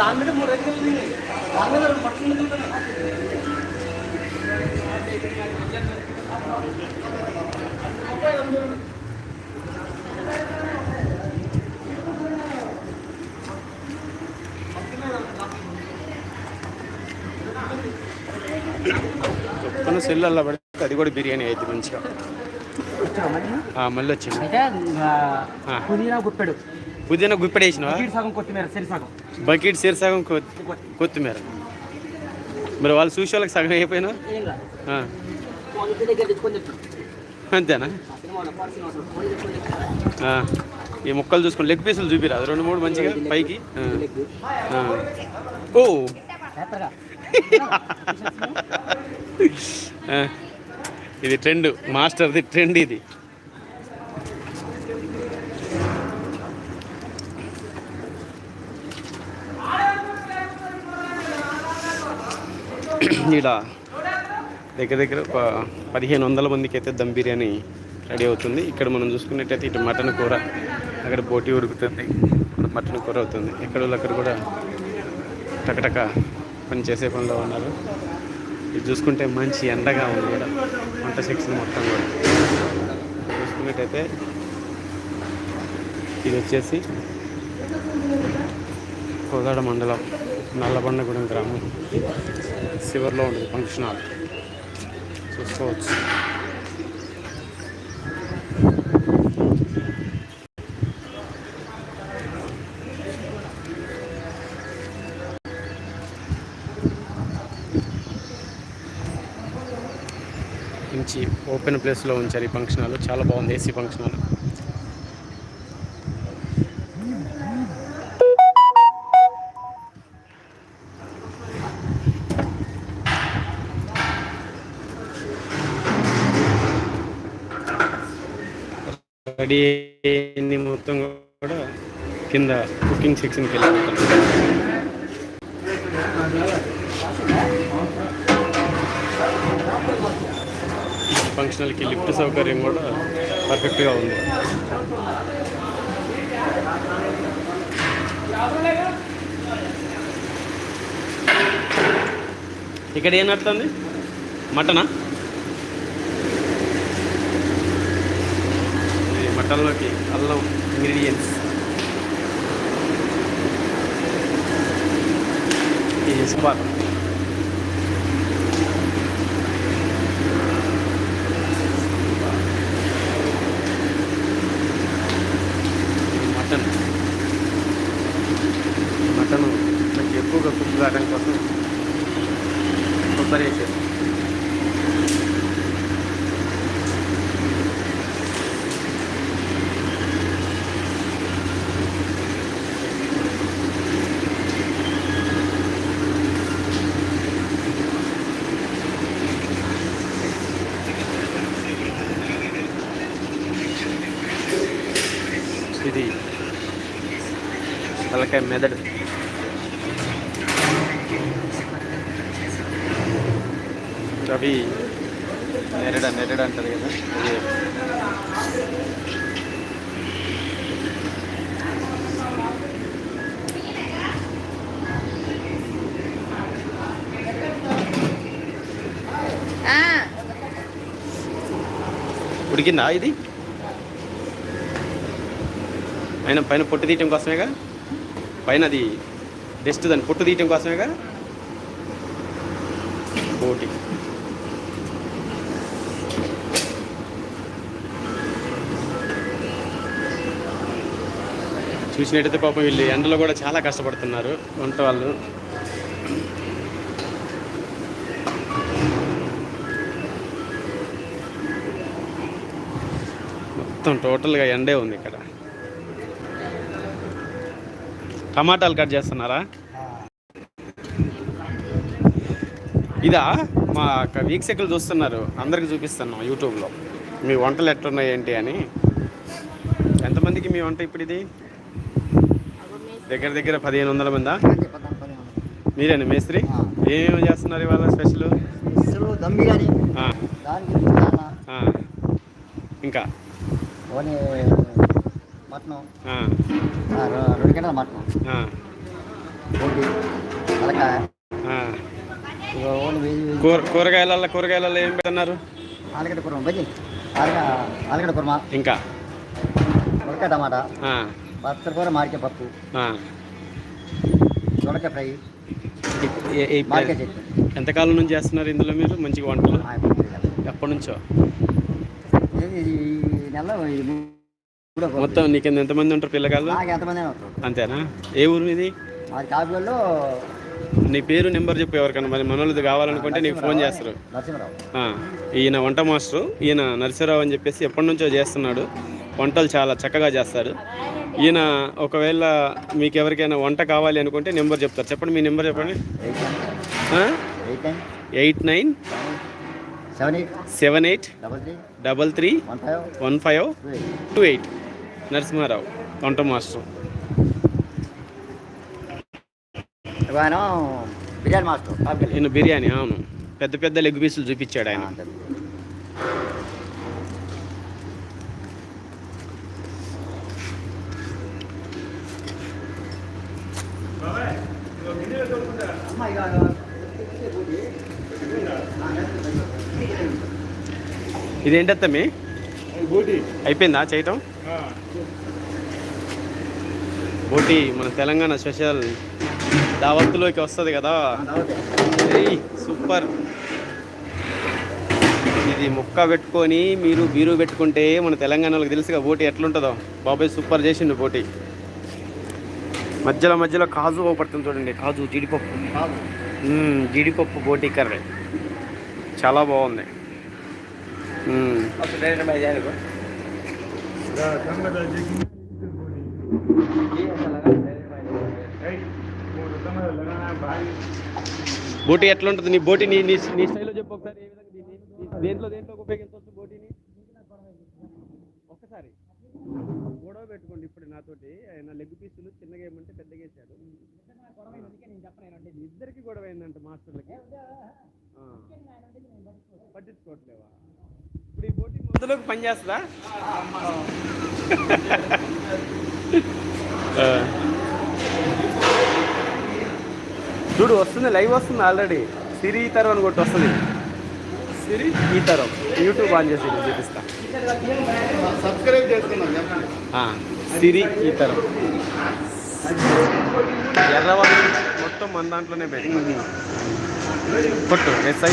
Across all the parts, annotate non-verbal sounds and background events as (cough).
దాని మీద మూడు దగ్గర ఉంది. దాని మీద రెండు పట్టుకుని తిరుగుతున్నా. చొప్పున సెల్ అలా పడితే అది కూడా బిర్యానీ అయితే మంచిగా. ఆ, మళ్ళీ వచ్చింది. పుదీనా గుప్పెడు. పుదీనా గుప్పెడేసినవా కొత్తిమీర సరి సగం. బకెట్ కొత్తిమీర. మరి వాళ్ళు చూసే వాళ్ళకి సగం అయిపోయినా? అంతేనా? ఈ ముక్కలు చూసుకొని లెగ్ పీసులు చూపిరా? అది రెండు మూడు మంచిగా పైకి. ఓ. (laughs) ఇది ట్రెండ్ మాస్టర్ది ట్రెండ్ ఇది. ఈడ దగ్గర దగ్గర ఒక పదిహేను వందల మందికి అయితే దమ్ బిర్యానీ రెడీ అవుతుంది. ఇక్కడ మనం చూసుకున్నట్టయితే ఇటు మటన్ కూర అక్కడ బోటి ఉడుకుతుంది మటన్ కూర అవుతుంది. ఎక్కడ వాళ్ళు అక్కడ కూడా టకటక పని చేసే పనిలో ఉన్నారు. ఇది చూసుకుంటే మంచి ఎండగా ఉంది కూడా. వంట సెక్షన్ మొత్తం కూడా. చూసుకున్నట్టయితే ఇది వచ్చేసి కోదాడ మండలం నల్లబండగూడెం గ్రామం. శివర్లో ఉంటుంది ఫంక్షన్ హాల్. చూసుకోవచ్చు. మంచి ఓపెన్ ప్లేస్లో ఉంచారు ఈ ఫంక్షన్ హాల్. చాలా బాగుంది ఏసీ ఫంక్షన్ హాల్. రెడీ అయింది మొత్తం కూడా కింద కుకింగ్ సెక్షన్కి వెళ్ళి ఫంక్షనల్కి లిఫ్ట్ సౌకర్యం కూడా పర్ఫెక్ట్గా ఉంది. ఇక్కడ ఏం నడుతుంది మటనా? కల్లోకి అల్లం ఇంగ్రీడియంట్స్ ఇది సుబార్ మటన్ మటన్ నాకు ఎక్కువగా కుక్ కావడం కోసం కొబ్బరి వేసేది ఇది తలకాయ మెదడు. అవి నెరడ నెరడ అంటారు కదా. ఉడికిందా ఇది? పైన పైన పొట్టు తీయటం కోసమేగా? పైన అది డస్ట్ దాన్ని పొట్టు తీయటం కోసమేగా బోటి చూసినట్టయితే పాపం వీళ్ళు ఎండలో కూడా చాలా కష్టపడుతున్నారు వంట వాళ్ళు. మొత్తం టోటల్గా ఎండే ఉంది ఇక్కడ. టమాటాలు కట్ చేస్తున్నారా? ఇదా? మా వీక్షకులు చూస్తున్నారు. అందరికి చూపిస్తున్నాం యూట్యూబ్లో. మీ వంటలు ఎట్లున్నాయి ఏంటి అని. ఎంతమందికి మీ వంట ఇప్పుడు ఇది? దగ్గర దగ్గర పదిహేను వందల మందా? మీరేనా మేస్త్రి? ఏమేమి చేస్తున్నారు ఇవాళ స్పెషల్? దమ్ బిర్యానీ. ఇంకా? మటను. ఆ, ఆ, రె- రెండు గంటల మటను. ఆ, ఒకటి తలకాయ. ఆ. ఇక ఓన్లీ వెయ్యి వెయ్యి. కూర కూరగాయలలో ఏం పెడుతున్నారు ఆలుగడ్డ కుర్మ బజ్జి. ఆలుగ ఆలుగడ్డ కుర్మ. ఇంకా? ములకాయ టమాటా. కూర మామిడికాయ పప్పు. దొండకాయ ఫ్రై. చట్నీ. ఎంతకాలం నుంచి చేస్తున్నారు ఇందులో మీరు? మంచిగా వంటలు. ఎప్పటి నుంచో? నెల. మొత్తం నీకు ఎంతమంది ఉంటారు పిల్లగాళ్ళు? ఎంతమంది అంతేనా? ఏ ఊరు మీది? నీ పేరు నెంబర్ చెప్పు ఎవరికైనా. మరి మనోళ్ళది కావాలనుకుంటే నీకు ఫోన్ చేస్తారు. ఈయన వంట మాస్టర్ ఈయన నరసింహరావు అని చెప్పేసి ఎప్పటి నుంచో చేస్తున్నాడు. వంటలు చాలా చక్కగా చేస్తాడు. ఈయన ఒకవేళ మీకు ఎవరికైనా వంట కావాలి అనుకుంటే నెంబర్ చెప్తారు. చెప్పండి మీ నెంబర్ చెప్పండి. Eight nine. Seven eight. Double three. One five. Two eight. Narasimha Rao వంట మాస్టర్. బిర్యానీ మాస్టర్ ఈయన బిర్యానీ అవును. పెద్ద పెద్ద లెగ్ పీసులు చూపించాడు ఆయన. ఇదేంటత్తమ్మి అయిపోయిందా చేయటం? బోటి మన తెలంగాణ స్పెషల్ దావత్తులోకి వస్తుంది కదా. సూపర్. ఇది ముక్క పెట్టుకొని మీరు బీరు పెట్టుకుంటే మన తెలంగాణలోకి తెలుసుగా బోటి ఎట్లుంటుందో. బాబాయ్ సూపర్ చేసిండు బోటి. మధ్యలో మధ్యలో కాజు పడుతుంది చూడండి కాజు జీడిపప్పు. జీడిపప్పు బోటి కర్రీ. చాలా బాగుంది. బోటి ఎట్లుంటుంది? నీ బోటి నీ నీ నీ స్టైల్లో చెప్పు ఒకసారి. ఏ విధంగా దేంట్లో దేంట్లో ఉపయోగించవచ్చు బోటిని? ఒక్కసారి. గొడవ పెట్టుకోండి ఇప్పుడు నాతోటి. ఆయన లెగ్ పీసులు చిన్నగా ఏమంటే పెద్దగా వేసాడు ఇద్దరికి గొడవ అయిందంట మాస్టర్లకి. పట్టించుకోవట్లేవా? ఇప్పుడు ఈ బోటి మందులోకి పని చేస్తుందా ఆ. చూడు వస్తుంది లైవ్ వస్తుంది ఆల్రెడీ. సిరి ఈ తరం అని కొట్టి వస్తుంది. సిరి? ఈ తరం యూట్యూబ్ ఆన్ చేసి చూపిస్తా. సబ్స్క్రైబ్ చేసుకున్నాం ఆ, సిరి ఈ తరం ఎర్రవాళ్ళు మొత్తం మన దాంట్లోనే పెట్టి కొట్టు ఎస్ఐ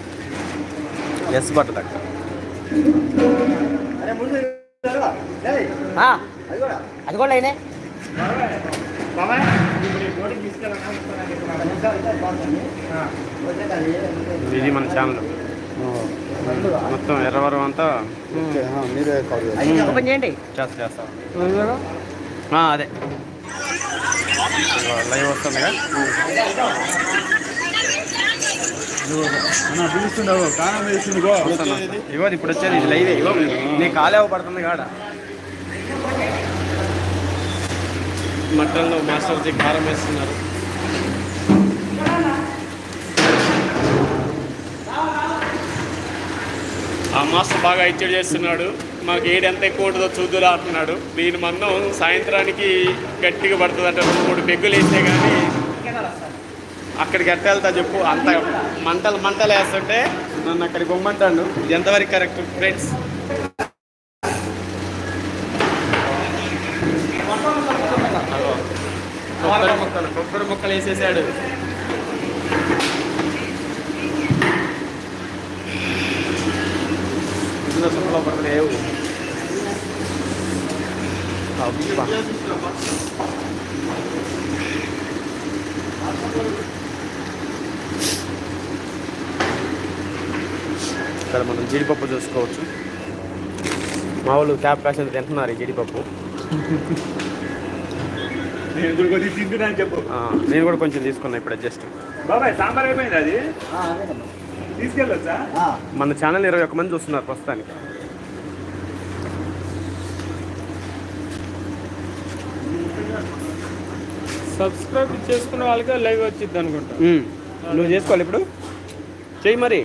ఎస్ బట్ట దగ్గర అది కూడా. అయినా ఇది మన ఛానల్ మొత్తం ఎర్రవరం అంతా. మీరే ఓపెన్ చేయండి. చేస్తా చేస్తా. అదే. లైవ్ వస్తుందిగా? ఇగో ఇప్పుడు వచ్చేది ఇది లైవే. ఇగో నీ కాలేవ పడుతుంది కాడ. మటన్లో మాస్టర్జీ కారం వేస్తున్నారు. ఆ మాస్టర్ బాగా ఇచ్చడి చేస్తున్నాడు. మాకు ఏడు ఎంత ఎక్కువ ఉంటుందో చూద్దురా అంటున్నాడు. దీని మందం సాయంత్రానికి గట్టిగా పడుతుంది అంటే రెండు మూడు పెగ్గులు వేస్తే కానీ అక్కడికి ఎట్ట వెళ్తా చెప్పు? అంత మంటలు మంటలు వేస్తుంటే నన్ను అక్కడికి పొమ్మంటాడు. ఎంతవరకు కరెక్ట్ ఫ్రెండ్స్ కొబ్బరి మొక్కలు కొబ్బరి మొక్కలు వేసేసాడు. లోపల ఇక్కడ మనం జీడిపప్పు చూసుకోవచ్చు. మా వాళ్ళు క్యాప్ కాసిన తింటున్నారు ఈ జీడిపప్పు? నేను కూడా కొంచెం తీసుకున్నా ఇప్పుడు జస్ట్. బాబాయ్ సాంబార్ అయిపోయింది అది. తీసుకెళ్ళొచ్చా? మన ఛానల్ ఇరవై ఒక్క మంది చూస్తున్నారు ప్రస్తుతానికి. సబ్స్క్రైబ్ చేసుకున్న వాళ్ళకే లైవ్ వచ్చింది అనుకుంటా. నువ్వు చేసుకోవాలి ఇప్పుడు? చెయ్యి మరి.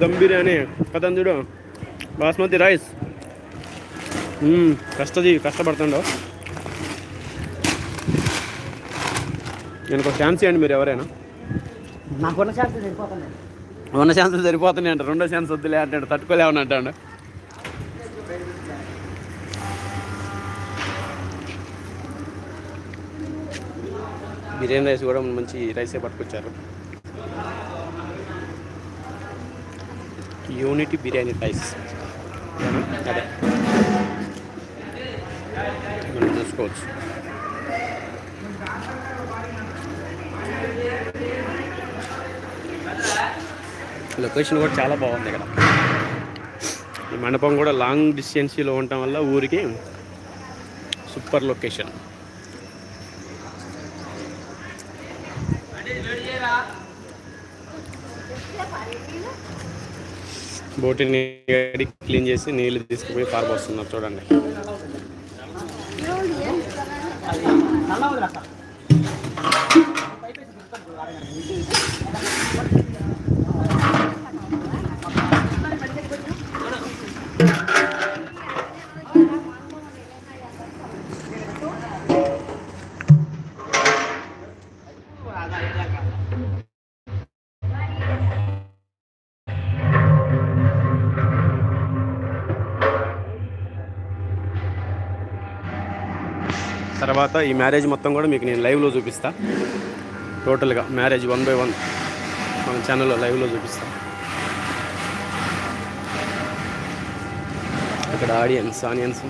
దమ్ బిర్యానీ. కథం చూడు. బాస్మతి రైస్. కష్టజీవి కష్టపడుతుండో. నేను ఒక ఛాన్స్ ఇవ్వండి మీరు ఎవరైనా. నాకున్న ఛాన్స్ సరిపోతుంది. ఉన్న ఛాన్సులు సరిపోతున్నాయి అంట. రెండో ఛాన్స్ వద్దులే అంటాడు. తట్టుకోలేమని అంటాడు. బిర్యానీ రైస్ కూడా మంచి రైసే పట్టుకొచ్చారు. Unity biryani rice. అదే. మనం చూసుకోవచ్చు. లొకేషన్ కూడా చాలా బాగుంది ఇక్కడ. ఈ మండపం కూడా లాంగ్ డిస్టెన్సీలో ఉండటం వల్ల ఊరికి సూపర్ లొకేషన్. బోటిని క్లీన్ చేసి నీళ్ళు తీసుకుపోయి పారబోస్తున్నారు చూడండి. తర్వాత ఈ మ్యారేజ్ మొత్తం కూడా మీకు నేను లైవ్లో చూపిస్తా. టోటల్గా మ్యారేజ్ వన్ బై వన్ మన ఛానల్లో లైవ్లో చూపిస్తా. ఇక్కడ ఆడియన్స్ ఆనియన్స్.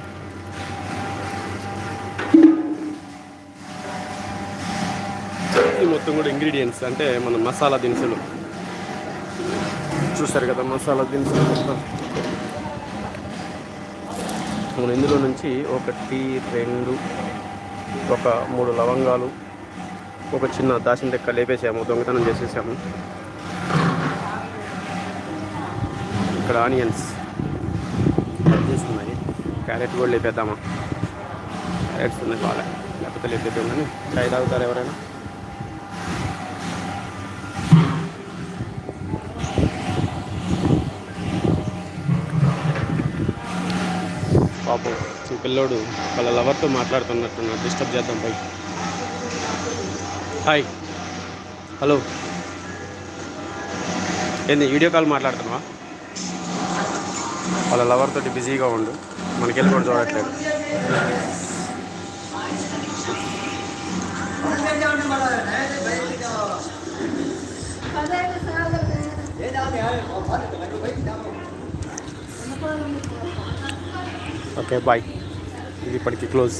మొత్తం కూడా ఇంగ్రీడియంట్స్ అంటే మన మసాలా దినుసులు. చూసారు కదా మసాలా దినుసులు మొత్తం. మనం ఇందులో నుంచి ఒకటి రెండు ఒక మూడు లవంగాలు ఒక చిన్న దాచిన లెక్క లేపేసాము దొంగతనం చేసేసాము. ఇక్కడ ఆనియన్స్ చేస్తున్నాయి. క్యారెట్ కూడా లేపేద్దామా. క్యారెట్స్ ఉన్నాయి బాగా లేకపోతే లేపేద్దాం కానీ. చాయ్ తాగుతారు ఎవరైనా? పిల్లోడు వాళ్ళ లవర్తో మాట్లాడుతున్నట్టున్నాడు డిస్టర్బ్ చేద్దాం బై. హాయ్ హలో ఏంది వీడియో కాల్ మాట్లాడుతున్నావా? వాళ్ళ లవర్తో బిజీగా ఉండు. మనకెళ్ళి కూడా చూడట్లేదు. ఓకే బాయ్ ఇది ఇప్పటికీ క్లోజ్.